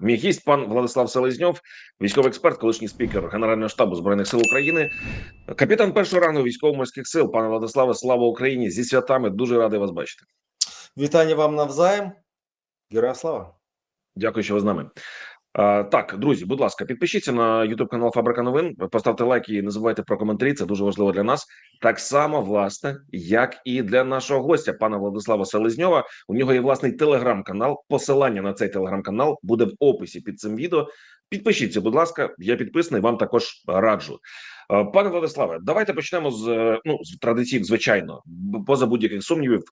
Мій гість пан Владислав Селезньов, військовий експерт, колишній спікер Генерального штабу збройних сил України, капітан першого рангу військово-морських сил. Пане Владиславе, слава Україні! Зі святами дуже радий вас бачити. Вітання вам навзаєм. Героям слава. Дякую, що ви з нами. А, так, друзі, будь ласка, підпишіться на YouTube канал Фабрика Новин, поставте лайк і не забувайте про коментарі. Це дуже важливо для нас. Так само, власне, як і для нашого гостя, пана Владислава Селезньова. У нього є власний телеграм-канал. Посилання на цей телеграм-канал буде в описі під цим відео. Підпишіться, будь ласка, я підписаний. Вам також раджу. Пане Владиславе, давайте почнемо з е, ну з традиційних, звичайно, поза будь-яких сумнівів,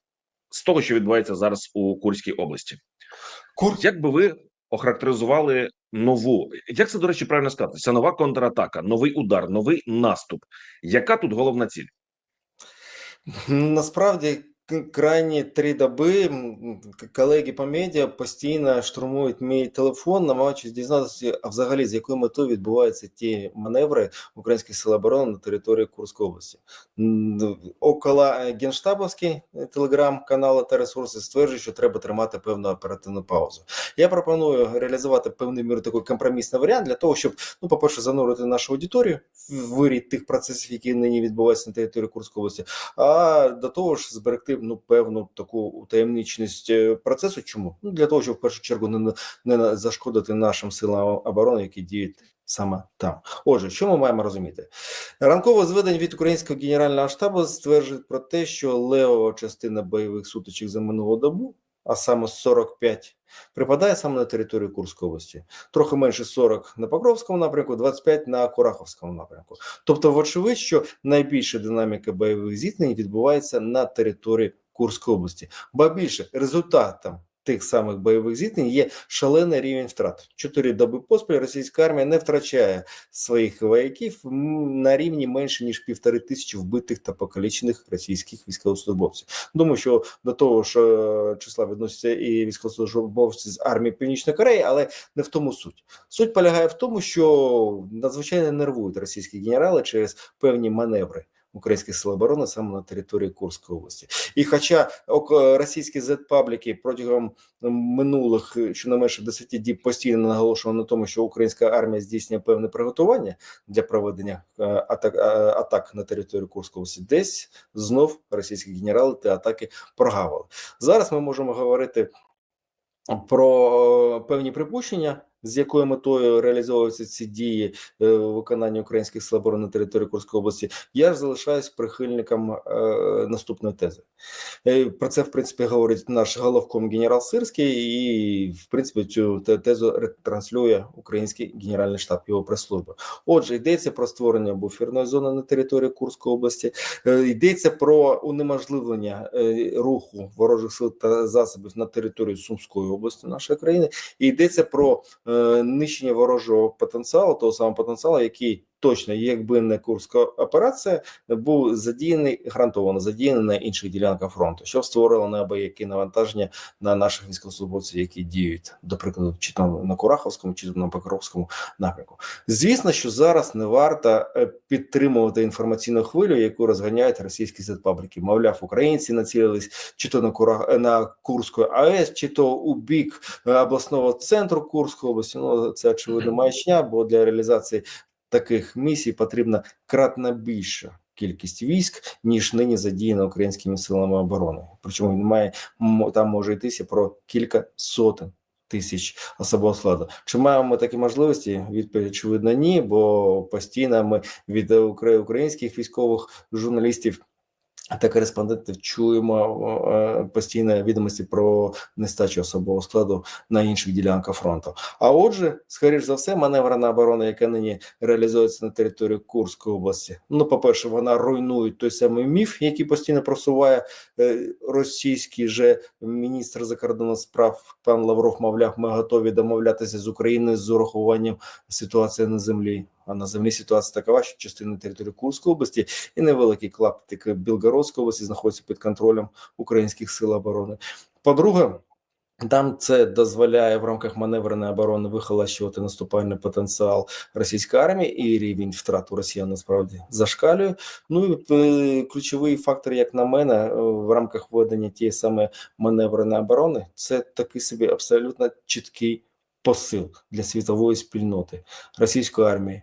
з того, що відбувається зараз у Курській області. Кур... Як би ви охарактеризували нову? Як це до речі правильно сказати? Це нова контратака, новий удар, новий наступ. Яка тут головна ціль? Насправді, крайні три доби колеги по медіа постійно штурмують мій телефон, намагаючись дізнатися, а взагалі з якою метою відбуваються ті маневри українських сил оборони на території Курської області. Около е, генштабовський е, телеграм-канали та ресурси стверджують, що треба тримати певну оперативну паузу. Я пропоную реалізувати певний міру такий компромісний варіант для того, щоб, ну, по-перше, занурити нашу аудиторію в вирід тих процесів, які нині відбуваються на території Курської області, а до того ж зберегти ну певну таку утаємничність е, процесу. Чому? Ну для того, щоб в першу чергу не, не зашкодити нашим силам оборони, які діють саме там. Отже, що ми маємо розуміти? Ранкове зведення від українського генерального штабу стверджує про те, що левова частина бойових сутичок за минулу добу, а саме 45, припадає саме на територію Курської області. Трохи менше 40 на Покровському напрямку, 25 на Кураховському напрямку. Тобто, вочевидь, що найбільша динаміка бойових зіткнень відбувається на території Курської області. Ба більше результатом тих самих бойових зіткнень є шалений рівень втрат. Чотири доби поспіль російська армія не втрачає своїх вояків на рівні менше ніж півтори тисячі вбитих та покалічених російських військовослужбовців. Думаю, що до того ж е, числа відносяться і військовослужбовці з армії Північної Кореї, але не в тому суть. Суть полягає в тому, що надзвичайно нервують російські генерали через певні маневри. Українських сил оборони саме на території Курської області, і хоча російські зет-пабліки протягом минулих е, щонайменше 10 діб постійно наголошували на тому, що українська армія здійснює певне приготування для проведення е, атак, е, атак на територію Курської області, десь знов російські генерали ті атаки прогавили. Зараз ми можемо говорити про певні припущення, з якою метою реалізовуються ці дії е, у виконанні українських сил оборони на території Курської області. Я ж залишаюсь прихильником е, наступної тези. Е, Про це, в принципі, говорить наш головком генерал Сирський, і в принципі цю тезу ретранслює український генеральний штаб його прес-служба. Отже, йдеться про створення буферної зони на території Курської області. Йдеться про унеможливлення руху ворожих сил та засобів на територію Сумської області нашої країни. І йдеться про нищення ворожого потенціалу, того самого потенціалу, який точно, якби не курська операція, був задіяний гарантовано задіяний на інших ділянках фронту, що створило неабиякі навантаження на наших військовослужбовців, які діють, до прикладу, чи там на Кураховському, чи на Покровському напрямку. Звісно, що зараз не варто е, підтримувати інформаційну хвилю, яку розганяють російські зетпабліки. Мовляв, українці націлились чи то на Кура е, на Курську АЕС, чи то у бік е, обласного центру Курської області. Ну це очевидно маячня, бо для реалізації таких місій потрібна кратно більша кількість військ, ніж нині задіяна українськими силами оборони. Причому він має там може йтися про кілька сотень. Тисяч особового складу. Чи маємо ми такі можливості? Відповідь очевидно, ні, бо постійно ми від укра- українських військових журналістів та кореспондентів чуємо е, постійно відомості про нестачу особового складу на інших ділянках фронту. А отже, скоріш за все, маневрена оборона, яка нині реалізується на території Курської області. Ну, по-перше, вона руйнує той самий міф, який постійно просуває е, російський же міністр закордонних справ пан Лавров. Мовляв, ми готові домовлятися з Україною з урахуванням ситуації на землі. А на землі ситуація такова, що частина території Курської області і невеликий клаптик Білгородської області знаходиться під контролем українських сил оборони. По-друге, там це дозволяє в рамках маневреної оборони вихолощувати наступальний потенціал російської армії, і рівень втрат у росіян насправді зашкалює. Ну і е, ключовий фактор, як на мене, е, в рамках ведення тієї саме маневреної оборони, це такий собі абсолютно чіткий посил для світової спільноти російської армії.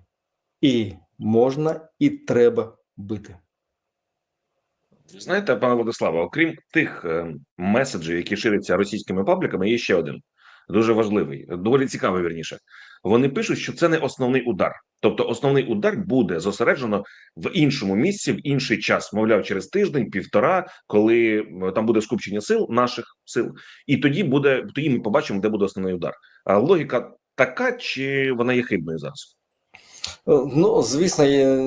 І можна, і треба бити. Знаєте, пане Владиславе, окрім тих е, меседжів, які ширяться російськими пабліками, є ще один дуже важливий, доволі цікавий. Вірніше, вони пишуть, що це не основний удар. Тобто, основний удар буде зосереджено в іншому місці в інший час, мовляв, через тиждень, півтора, коли е, там буде скупчення сил, наших сил, і тоді буде тоді ми побачимо, де буде основний удар. А логіка така, чи вона є хибною зараз? Ну, звісно,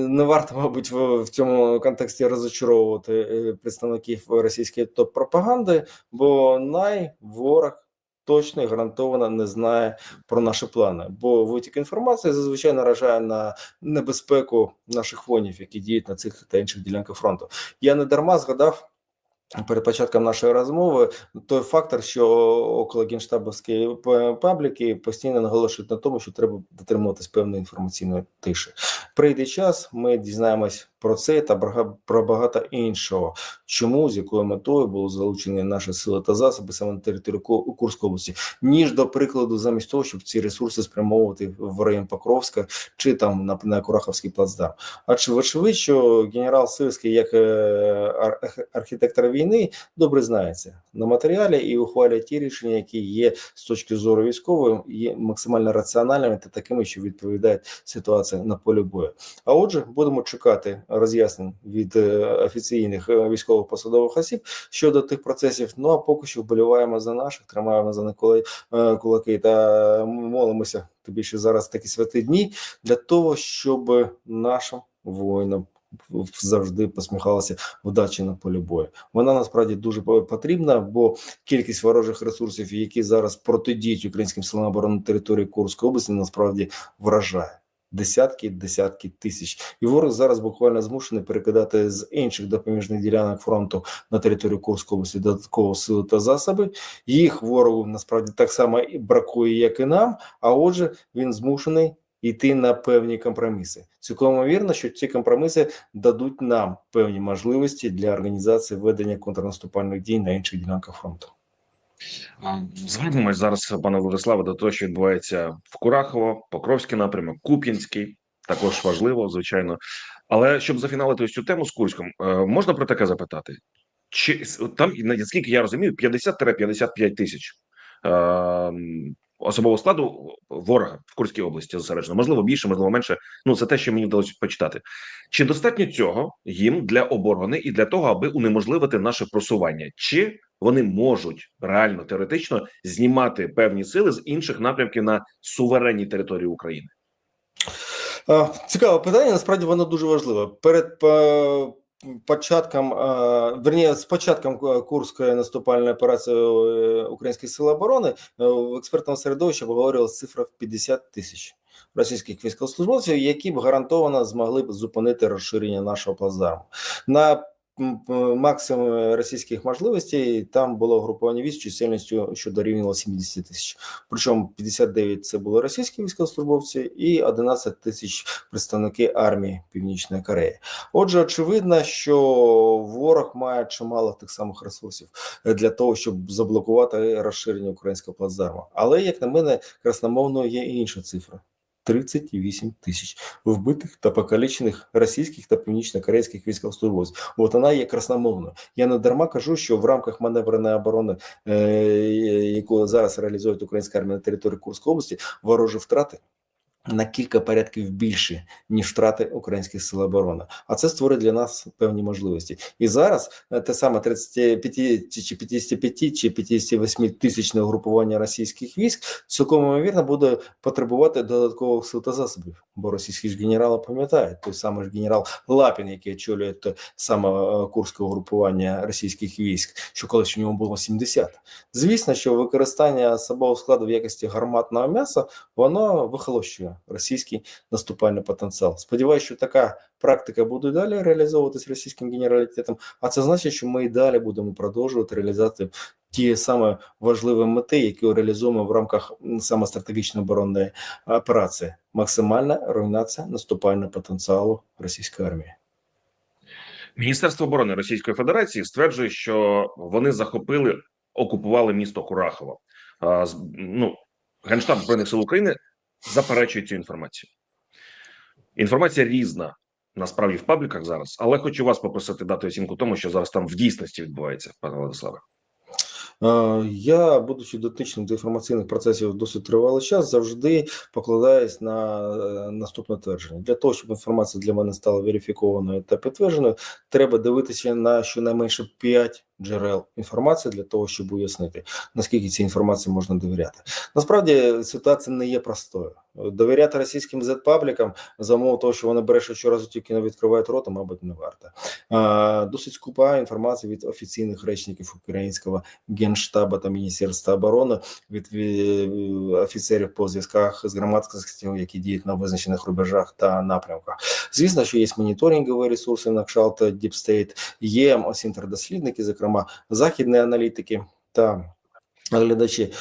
не варто, мабуть, в, в цьому контексті розочаровувати е, представників російської топ-пропаганди, бо найворог точно і гарантовано не знає про наші плани. Бо витік інформації зазвичай наражає на небезпеку наших воїнів, які діють на цих та інших ділянках фронту. Я не дарма згадав. Перед початком нашої розмови той фактор, що около генштабовської пабліки постійно наголошують на тому, що треба дотримуватись певної інформаційної тиші. Прийде час, ми дізнаємось про це та про багато іншого. Чому з якою метою були залучені наші сили та засоби саме на території Ку- Курської області, ніж до прикладу, замість того, щоб ці ресурси спрямовувати в район Покровська чи там на, на Кураховський плацдарм. А чи вочевидь, що генерал Сирський, як е, ар- архітектор війни, добре знається на матеріалі і ухвалює ті рішення, які є з точки зору військової, є максимально раціональними та такими, що відповідають ситуації на полі бою. А отже, будемо чекати роз'яснень від е, офіційних е, військових посадових осіб щодо тих процесів. Ну а поки що вболіваємо за наших, тримаємо за кули- е, кулаки та молимося. Тобі ще зараз такі святі дні для того, щоб нашим воїнам завжди посміхалася вдачі на полі бою. Вона насправді дуже по- потрібна, бо кількість ворожих ресурсів, які зараз протидіють українським силам оборони території Курської області, насправді вражає. Десятки, десятки тисяч, і ворог зараз буквально змушений перекидати з інших допоміжних ділянок фронту на територію Курської області додатково сили та засоби. Їх ворогу насправді так само і бракує, як і нам. А отже, він змушений йти на певні компроміси. Цілком ймовірно, що ці компроміси дадуть нам певні можливості для організації ведення контрнаступальних дій на інших ділянках фронту. Звернемось зараз, пане Владиславе, до того, що відбувається в Курахово, Покровський напрямок, Куп'янський. Також важливо, звичайно. Але щоб зафіналити ось цю тему з Курськом, е, можна про таке запитати? Чи там, наскільки я розумію, 50-55 тисяч е, особового складу ворога в Курській області зосереджено. Можливо, більше, можливо, менше. Ну, це те, що мені вдалося почитати. Чи достатньо цього їм для оборони і для того, аби унеможливити наше просування? Чи вони можуть реально теоретично знімати певні сили з інших напрямків на суверенній території України? Цікаве питання. Насправді воно дуже важливе. Перед е, початком, е, верні, з початком е, Курської наступальної операції Українських сил оборони в експертному середовищі обговорювалася цифра в 50 тисяч російських військовослужбовців, які б гарантовано змогли б зупинити розширення нашого плацдарму. На максимум російських можливостей там було групування військ чисельністю, що дорівнювало 70 тисяч. Причому 59 це були російські військовослужбовці і 11 тисяч представники армії Північної Кореї. Отже, очевидно, що ворог має чимало тих самих ресурсів е, для того, щоб заблокувати розширення українського плацдарму. Але, як на мене, красномовною є інша цифра. 38 тисяч вбитих та покалічених російських та північно-корейських військовослужбовців. От вона є красномовною. Я не дарма кажу, що в рамках маневреної оборони, е, яку зараз реалізує українська армія на території Курської області, ворожі втрати. На кілька порядків більше ніж втрати українських сил оборони, а це створить для нас певні можливості. І зараз е, те саме 35 чи 55 чи 58 тисячне угрупування російських військ цілком ймовірно буде потребувати додаткових сил та засобів. Бо російські ж генерали пам'ятають той самий ж генерал Лапін, який очолює те саме е, курське угрупування російських військ, що колись у нього було 70. Звісно, що використання особового складу в якості гарматного м'яса воно вихолощує російський наступальний потенціал. Сподіваюся, що така практика буде далі реалізовуватись російським генералітетом. А це значить, що ми і далі будемо продовжувати реалізувати ті саме важливі мети, які реалізуємо в рамках саме стратегічної оборонної операції. Максимальна руйнація наступального потенціалу російської армії. Міністерство оборони Російської Федерації стверджує, що вони захопили, окупували місто Курахово. А, ну Генштаб збройних сил України заперечує цю інформацію. Інформація різна насправді в пабліках зараз, але хочу вас попросити дати оцінку тому, що зараз там в дійсності відбувається, пане Владиславе. Е, Я, будучи дотичним до інформаційних процесів досить тривалий час, завжди покладаюсь на е, наступне твердження. Для того, щоб інформація для мене стала верифікованою та підтвердженою, треба дивитися на щонайменше 5 джерел інформації для того, щоб уяснити, наскільки цій інформації можна довіряти. Насправді ситуація не є простою. Довіряти російським зет-паблікам за умови того, що вони брешуть щоразу тільки не відкривають рота, мабуть, не варто. Досить скупа інформація від офіційних речників українського генштабу та міністерства оборони, від, від офіцерів по зв'язках з громадськістю, які діють на визначених рубежах та напрямках. Звісно, що є моніторингові ресурси на кшталт Deep State, є ось інтердослідники, зокрема західні аналітики та глядачі.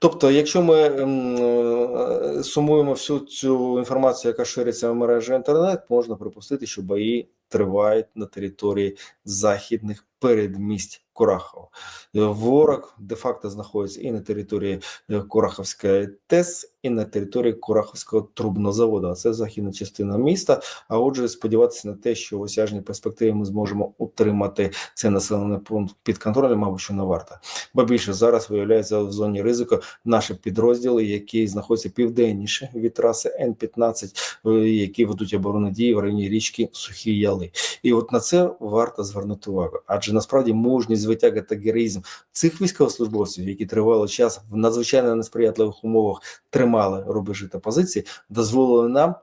Тобто, якщо ми ем, е, сумуємо всю цю інформацію, яка шириться в мережі інтернет, можна припустити, що бої тривають на території західних передмість Курахова. Ворог де-факто знаходиться і на території е, Кураховської ТЕС, і на території Кураховського трубнозаводу. А це західна частина міста. А отже, сподіватися на те, що в осяжній перспективі ми зможемо утримати цей населений пункт під контролем, мабуть, що не варто. Бо більше зараз виявляється в зоні ризику наші підрозділи, які знаходяться південніше від траси Н-15, е, які ведуть оборонні дії в районі річки Сухі Яли. І от на це варто звернути увагу. Адже насправді мужність звитяга та героїзм цих військовослужбовців, які тривалий час в надзвичайно несприятливих умовах тримали рубежі та позиції, дозволили нам.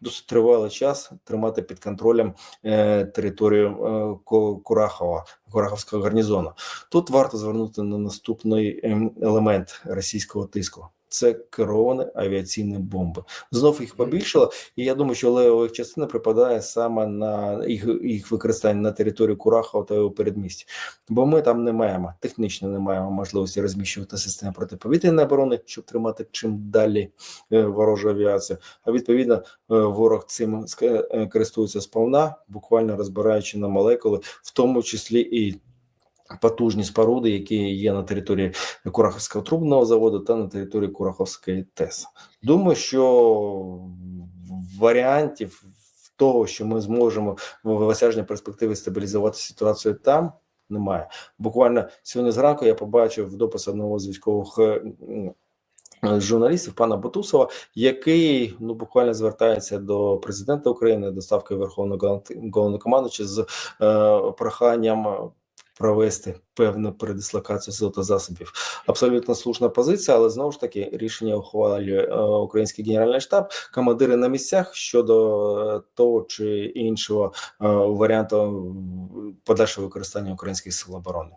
Досить тривалий час тримати під контролем е, територію е, Курахова, Кураховського гарнізону. Тут варто звернути на наступний ем, елемент російського тиску. Це керовані авіаційні бомби. Знов їх побільшало, і я думаю, що левова їх частина припадає саме на їх, їх використання на території Курахова та його передмісті. Бо ми там не маємо, технічно не маємо можливості розміщувати системи протиповітряної оборони, щоб тримати чим далі е, ворожу авіацію. А відповідно, е, ворог цим е, користується сповна, буквально розбираючи на молекули, в тому числі і потужні споруди, які є на території Кураховського трубного заводу та на території Кураховської ТЕС. Думаю, що варіантів того, що ми зможемо в осяжній перспективі стабілізувати ситуацію там. Немає. Буквально сьогодні зранку я побачив допис одного з військових е, е, журналістів, пана Бутусова, який ну буквально звертається до президента України, до ставки Верховного головнокомандуюча з е, проханням провести певну передислокацію сил засобів. Абсолютно слушна позиція, але знову ж таки рішення ухвалює е, український генеральний штаб, командири на місцях щодо е, того чи іншого е, варіанту подальшого використання українських сил оборони.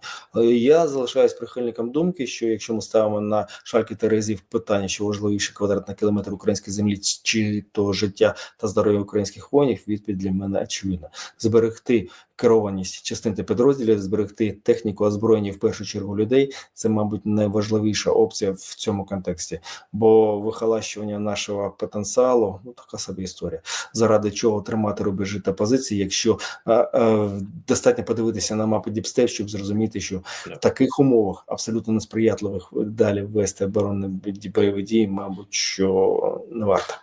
Я залишаюсь прихильником думки, що якщо ми ставимо на шальки терезів питання, що важливіше квадратний кілометр української землі, чи то життя та здоров'я українських воїнів, відповідь для мене очевидна. Зберегти керованість частин та підрозділів, зберегти техніку озброєння в першу чергу людей. Це, мабуть, найважливіша опція в цьому контексті, бо вихолащування нашого потенціалу ну така собі історія. Заради чого тримати рубежі та позиції, якщо а, а, достатньо подивитися на мапу Діпстеп, щоб зрозуміти, що в таких умовах абсолютно несприятливих далі вести оборонні бойові дії, мабуть, що не варто.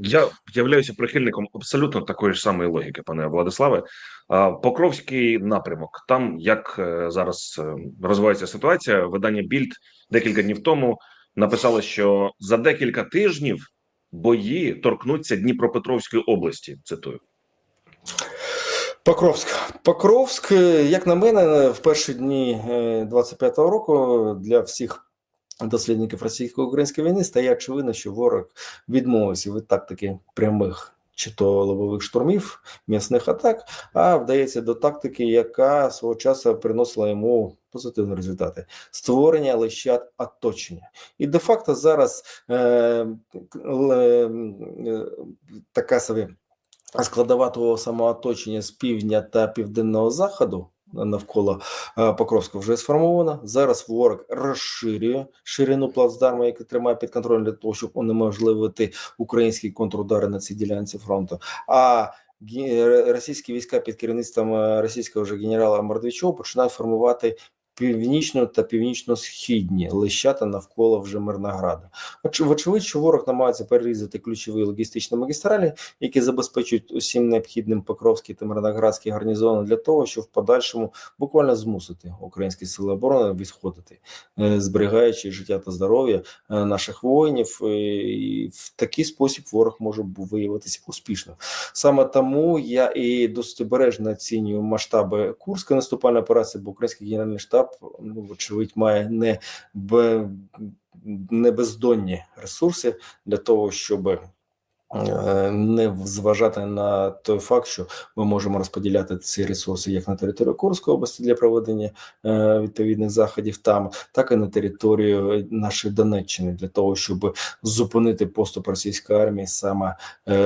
Я являюся прихильником абсолютно такої ж самої логіки, пане Владиславе. Покровський напрямок. Там як е, зараз е, розвивається ситуація, видання Більд декілька днів тому написало, що за декілька тижнів бої торкнуться Дніпропетровської області. Цитую. Покровськ. Покровськ, е, як на мене, в перші дні е, 25-го року для всіх дослідників російсько-української війни стає очевидно, що ворог відмовився від тактики прямих чи то лобових штурмів, м'ясних атак, а вдається до тактики, яка свого часу приносила йому позитивні результати: створення лищат оточення. І де-факто зараз е, е, така собі складова того самооточення з півдня та південного заходу навколо е, Покровська вже сформована. Зараз ворог розширює ширину плацдарму, який тримає під контролем для того, щоб унеможливити українські контрудари на цій ділянці фронту. А російські війська під керівництвом е, російського вже генерала Мордвічова починають формувати північно та північно-східні лищата навколо вже Мирнограда. Оч- Вочевидь, що ворог намагається перерізати ключові логістичні магістралі, які забезпечують усім необхідним Покровський та Мирноградський гарнізони для того, щоб в подальшому буквально змусити українські сили оборони відходити, е, зберігаючи життя та здоров'я е, наших воїнів. е, І в такий спосіб ворог може виявитися успішним. Саме тому я і досить обережно оцінюю масштаби Курської наступальної операції, бо український генеральний штаб, ну вочевидь, має не б не бездонні ресурси для того, щоб не зважати на той факт, що ми можемо розподіляти ці ресурси як на територію Курської області для проведення е, відповідних заходів там, так і на територію нашої Донеччини для того, щоб зупинити поступ російської армії саме е,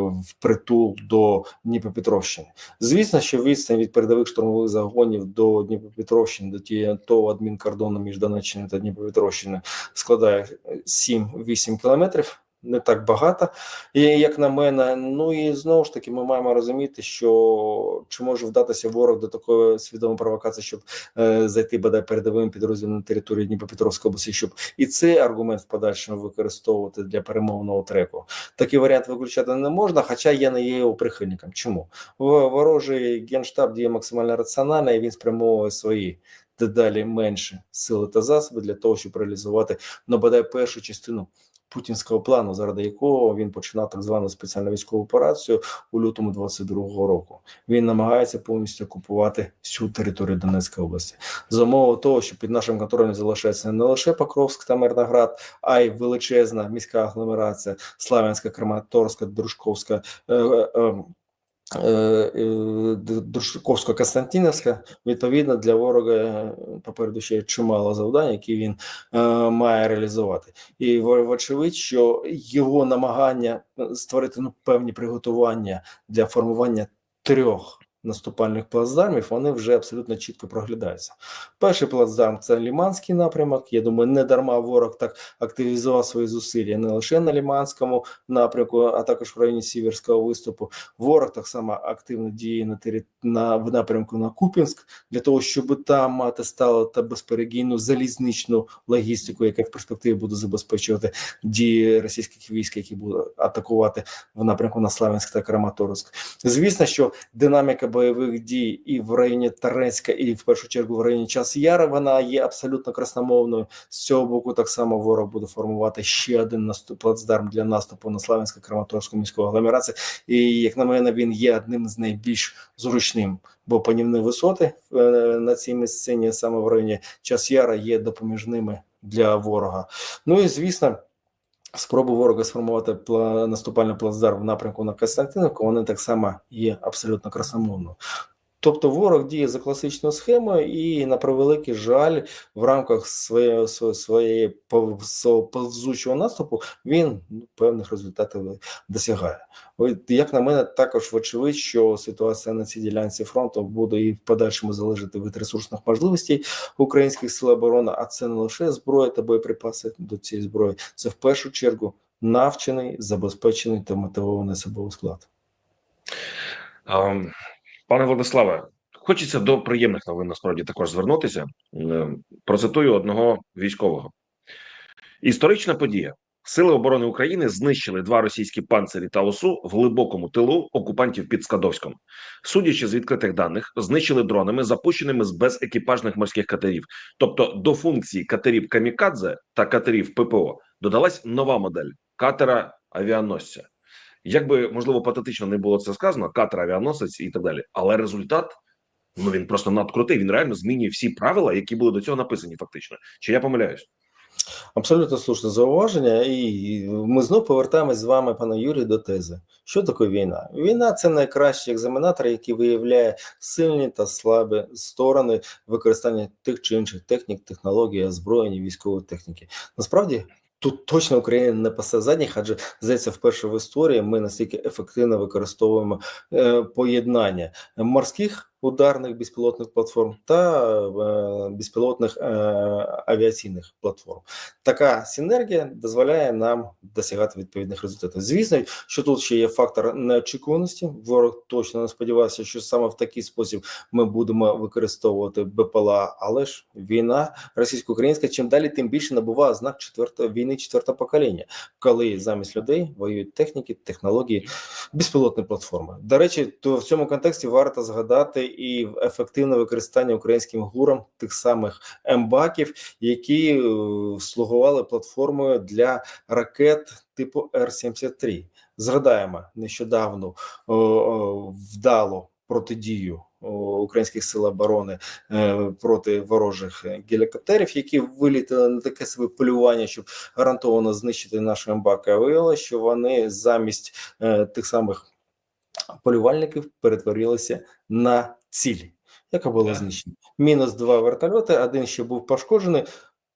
в притул до Дніпропетровщини. Звісно, що відстань від передових штурмових загонів до Дніпропетровщини, до тієї того адмінкордону між Донеччиною та Дніпропетровщиною складає 7-8 кілометрів. Не так багато, як на мене. Ну і знову ж таки, ми маємо розуміти, що чи може вдатися ворог до такої свідомої провокації, щоб е, зайти бодай передовим підрозділом на територію Дніпропетровської області, щоб і цей аргумент в подальшому використовувати для перемовного треку. Такий варіант виключати не можна, хоча я не є його прихильником. Чому ворожий генштаб діє максимально раціонально, і він спрямовує свої дедалі менше сили та засоби для того, щоб реалізувати ну, бодай першу частину путінського плану, заради якого він починав так звану спеціальну військову операцію у лютому 22-го року. Він намагається повністю окупувати всю територію Донецької області за умови того, що під нашим контролем залишається не лише Покровськ та Мирноград, а й величезна міська агломерація Славянська, Краматорська, Дружковська. Е, е, е, е, Дружковська Константинівська відповідно для ворога е, попереду ще чимало завдань, які він має реалізувати, і вочевидь, що його намагання створити ну певні приготування для формування трьох наступальних плацдармів, вони вже абсолютно чітко проглядаються. Перший плацдарм це Ліманський напрямок. Я думаю, не дарма ворог так активізував свої зусилля не лише на Ліманському напрямку, а також в районі Сіверського виступу. Ворог так само активно діє на тері... на в напрямку на Купінськ для того, щоб там мати сталу та безперегійну залізничну логістику, яка в перспективі буде забезпечувати дії російських військ, які будуть атакувати в напрямку на Славянськ та Краматорськ. Звісно, що динаміка бойових дій і в районі Тарецька, і в першу чергу в районі Час Яра, вона є абсолютно красномовною. З цього боку так само ворог буде формувати ще один наступ плацдарм для наступу на Славянську Краматорську міську агломерацію. І як на мене, він є одним з найбільш зручним, бо панівні висоти е, на цій місцині, саме в районі Час Яра, є допоміжними для ворога. Ну і звісно. Спроби ворога сформувати наступальний плацдарм в напрямку на Костянтинівку, вони так само є абсолютно красномовною. Тобто ворог діє за класичною схемою, і на превеликий жаль, в рамках своєї своєї пов- повзучого наступу він ну, певних результатів досягає. Як на мене, також вочевидь, що ситуація на цій ділянці фронту буде і в подальшому залежати від ресурсних можливостей українських сил оборони, а це не лише зброя та боєприпаси до цієї зброї, це в першу чергу навчений, забезпечений та мотивований особовий склад. Ем, Пане Владиславе, хочеться до приємних новин насправді також звернутися. Е, Процитую одного військового. Історична подія. Сили оборони України знищили два російські панцирі та ОСУ в глибокому тилу окупантів під Скадовськом. Судячи з відкритих даних, знищили дронами, запущеними з безекіпажних морських катерів. Тобто до функції катерів Камікадзе та катерів ППО додалась нова модель катера авіаносця. Як би можливо патетично не було це сказано, катер авіаносець і так далі, але результат ну він просто надкрутий. Він реально змінює всі правила, які були до цього написані. Фактично, чи я помиляюсь? Абсолютно слушне зауваження, і ми знов повертаємось з вами, пане Юрій, до тези. Що таке війна? Війна це найкращий екзаменатор, який виявляє сильні та слабі сторони використання тих чи інших технік, технологій, озброєння, військової техніки. Насправді. Тут точно Україна не пасе задніх, адже здається, вперше в історії ми настільки ефективно використовуємо е, поєднання морських ударних безпілотних платформ та е, безпілотних е, авіаційних платформ. Така синергія дозволяє нам досягати відповідних результатів. Звісно, що тут ще є фактор неочікуваності. Ворог точно не сподівався, що саме в такий спосіб ми будемо використовувати БПЛА, але ж війна російсько-українська чим далі, тим більше набуває знак четвертої війни четвертого покоління, коли замість людей воюють техніки, технології, безпілотні платформи. До речі, то в цьому контексті варто згадати і ефективне використання українським гуром тих самих МБАКів, які е, слугували платформою для ракет типу Р-73. Згадаємо нещодавно о, о, вдало протидію українських сил оборони е, проти ворожих гелікоптерів, які вилітали на таке своє полювання, щоб гарантовано знищити нашу МБАК. А виявилося, що вони замість е, тих самих полювальників перетворилися на ціль, яка була знищена. Мінус два вертольоти, один ще був пошкоджений.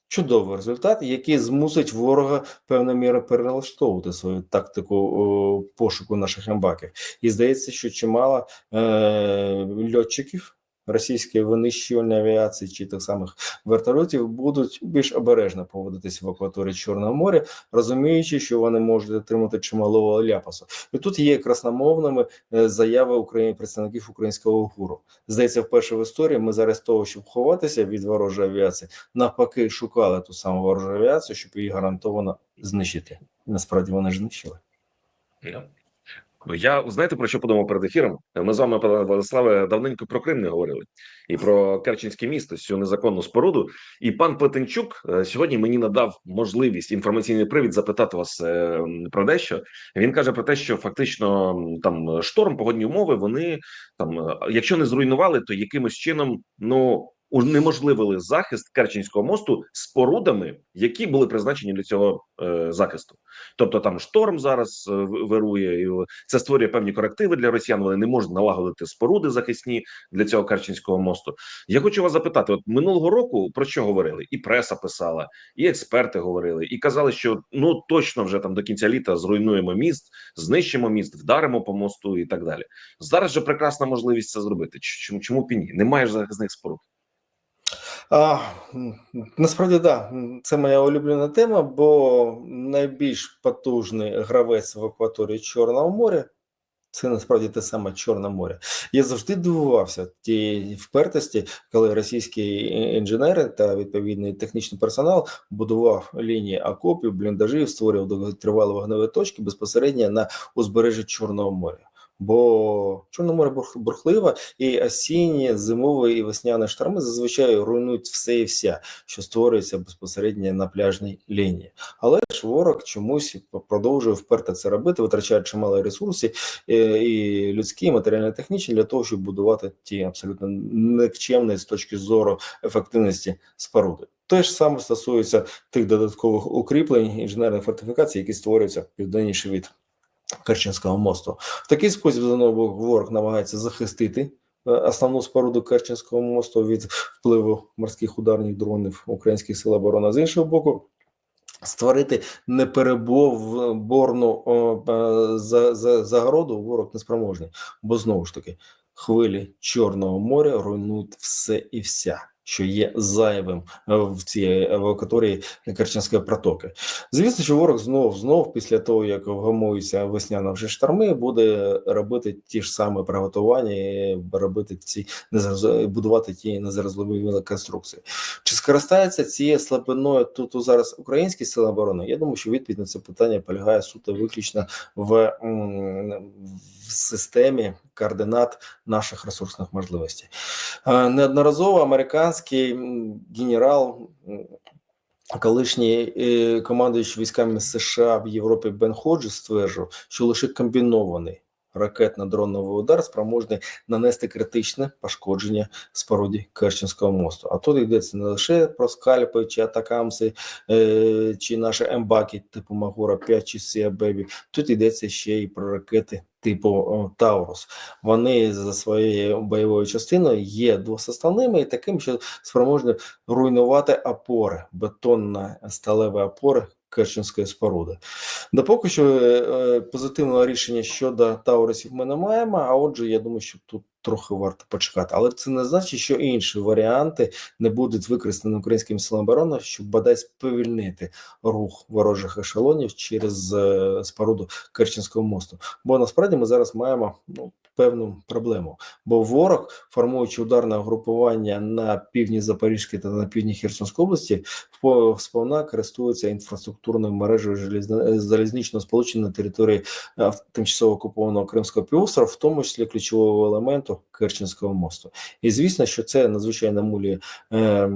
Чудовий результат, який змусить ворога певною мірою переналаштовувати свою тактику о, пошуку наших ембаків. І здається, що чимало е, льотчиків російської винищувальної авіації чи тих самих вертольотів будуть більш обережно поводитись в акваторії Чорного моря, розуміючи, що вони можуть отримати чималого ляпасу. І тут є красномовними е, заяви України представників українського гуру. Здається, вперше в історії ми зараз того, щоб ховатися від ворожої авіації, навпаки, шукали ту саму ворожу авіацію, щоб її гарантовано знищити. Насправді вони ж знищили. Да. Я знаєте про що подумав перед ефіром? Ми з вами, пане Владиславе, давненько про Крим не говорили і про Керченське місто, цю незаконну споруду. І пан Плетенчук е, сьогодні мені надав можливість інформаційний привід запитати вас е, про дещо. Він каже про те, що фактично там шторм, погодні умови, вони там, е, якщо не зруйнували, то якимось чином ну унеможливили захист Керченського мосту спорудами, які були призначені для цього е, захисту. Тобто там шторм зараз е, вирує, і це створює певні корективи для росіян. Вони не можуть налагодити споруди захисні для цього Керченського мосту. Я хочу вас запитати: от минулого року про що говорили? І преса писала, і експерти говорили, і казали, що ну точно вже там до кінця літа зруйнуємо міст, знищимо міст, вдаримо по мосту і так далі. Зараз же прекрасна можливість це зробити. Чому чому б і ні? Немає ж захисних споруд. А, насправді, да, це моя улюблена тема, бо найбільш потужний гравець в акваторії Чорного моря це насправді те саме Чорне море. Я завжди дивувався тієї впертості, коли російські інженери та відповідний технічний персонал будував лінії окопів, бліндажів, створював довготривалі вогневі точки безпосередньо на узбережжі Чорного моря. Бо Чорне море бурх- бурхливе, і осінні, зимові і весняні шторми зазвичай руйнують все і вся, що створюється безпосередньо на пляжній лінії. Але ж ворог чомусь продовжує вперто це робити, витрачає чимало ресурсів е, і людські, і матеріально-технічні для того, щоб будувати ті абсолютно никчемні з точки зору ефективності споруди. Те ж саме стосується тих додаткових укріплень інженерних фортифікацій, які створюються південніше від Керченського мосту. В такий спосіб з одного боку ворог намагається захистити е, основну споруду Керченського мосту від впливу морських ударних дронів українських сил оборони. З іншого боку, створити непереборну е, за, загороду ворог неспроможний, бо знову ж таки хвилі Чорного моря руйнують все і вся. Що є зайвим е, в цій евакуаторії Керченської протоки. Звісно, що ворог знов знов після того, як вгамуються весняна вже шторми, буде робити ті ж самі приготування, робити ці будувати ті незрозумілі конструкції. Чи скористається цією слабиною тут зараз українські сили оборони? Я думаю, що відповідь на це питання полягає суто виключно в, в системі координат наших ресурсних можливостей. Е, Неодноразово американський м, генерал. Колишній е, командуючий військами США в Європі Бен Ходжес стверджував, що лише комбінований ракетно-дроновий удар спроможний нанести критичне пошкодження споруді Керченського мосту. А тут йдеться не лише про скальпи чи атакамси, е, чи наші ембаки типу Магура 5 чи Сія Бебі. Тут йдеться ще й про ракети типу Таурус. Вони за своєю бойовою частиною є двосоставними і таким, що спроможні руйнувати опори, бетонно-сталеві опори Керченської споруди. Допоки що е, е, позитивного рішення щодо Таурусів ми не маємо, а отже, я думаю, що тут трохи варто почекати. Але це не значить, що інші варіанти не будуть використані українськими силами оборони, щоб бодай сповільнити рух ворожих ешелонів через е, споруду Керченського мосту. Бо насправді ми зараз маємо ну, певну проблему. Бо ворог, формуючи ударне угрупування на півдні Запорізької та на півдні Херсонської області, сповна користується інфраструктурною мережею желізно- залізничного сполучення на території е, тимчасово окупованого Кримського півострова, в тому числі ключового елементу Керченського мосту. І звісно, що це надзвичайно мулює е,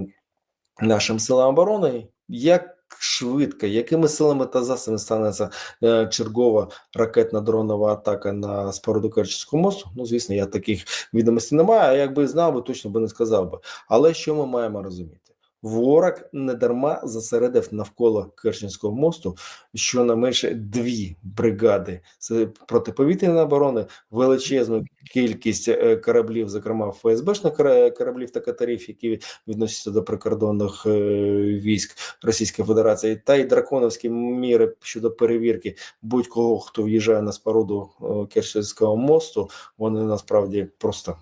нашим силам оборони. Як швидко, якими силами та засобами станеться е, чергова ракетна дронова атака на споруду Керченського мосту? Ну, звісно, я таких відомостей не маю, а якби знав би, точно би не сказав би. Але що ми маємо розуміти? Ворог не дарма засередив навколо Керченського мосту щонайменше дві бригади з протиповітряної оборони, величезну кількість е, кораблів, зокрема ФСБшних кораблів та катерів, які відносяться до прикордонних е, військ Російської Федерації, та й драконовські міри щодо перевірки будь-кого, хто в'їжджає на споруду е, Керченського мосту, вони насправді просто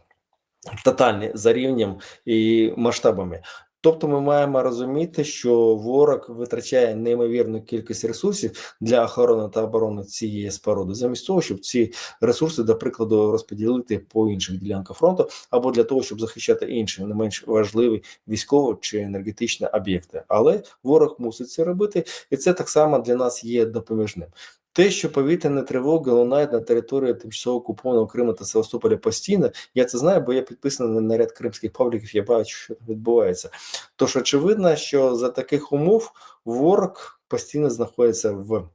тотальні за рівнем і масштабами. Тобто ми маємо розуміти, що ворог витрачає неймовірну кількість ресурсів для охорони та оборони цієї споруди, замість того, щоб ці ресурси, до прикладу, розподілити по інших ділянках фронту, або для того, щоб захищати інші не менш важливі військово чи енергетичні об'єкти. Але ворог мусить це робити, і це так само для нас є допоміжним. Те, що повітряні тривоги лунають на території тимчасово окупованого Криму та Севастополя постійно, я це знаю, бо я підписаний на наряд кримських пабліків, я бачу, що там відбувається. Тож очевидно, що за таких умов ворог постійно знаходиться в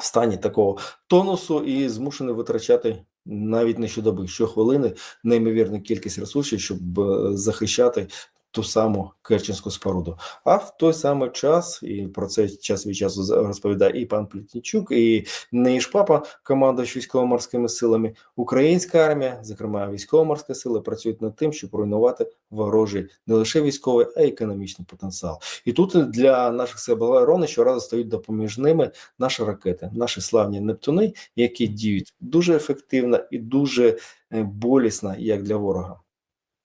стані такого тонусу і змушений витрачати навіть не щодоби, щохвилини неймовірну кількість ресурсів, щоб е, захищати ту саму Керченську споруду. А в той самий час, і про це час від часу розповідає і пан Плітнічук, і Неїш Папа, командуючий військово-морськими силами, українська армія, зокрема військово-морська сила, працюють над тим, щоб руйнувати ворожий не лише військовий, а й економічний потенціал. І тут для наших сил оборони щоразу стають допоміжними наші ракети, наші славні Нептуни, які діють дуже ефективно і дуже е, болісно, як для ворога.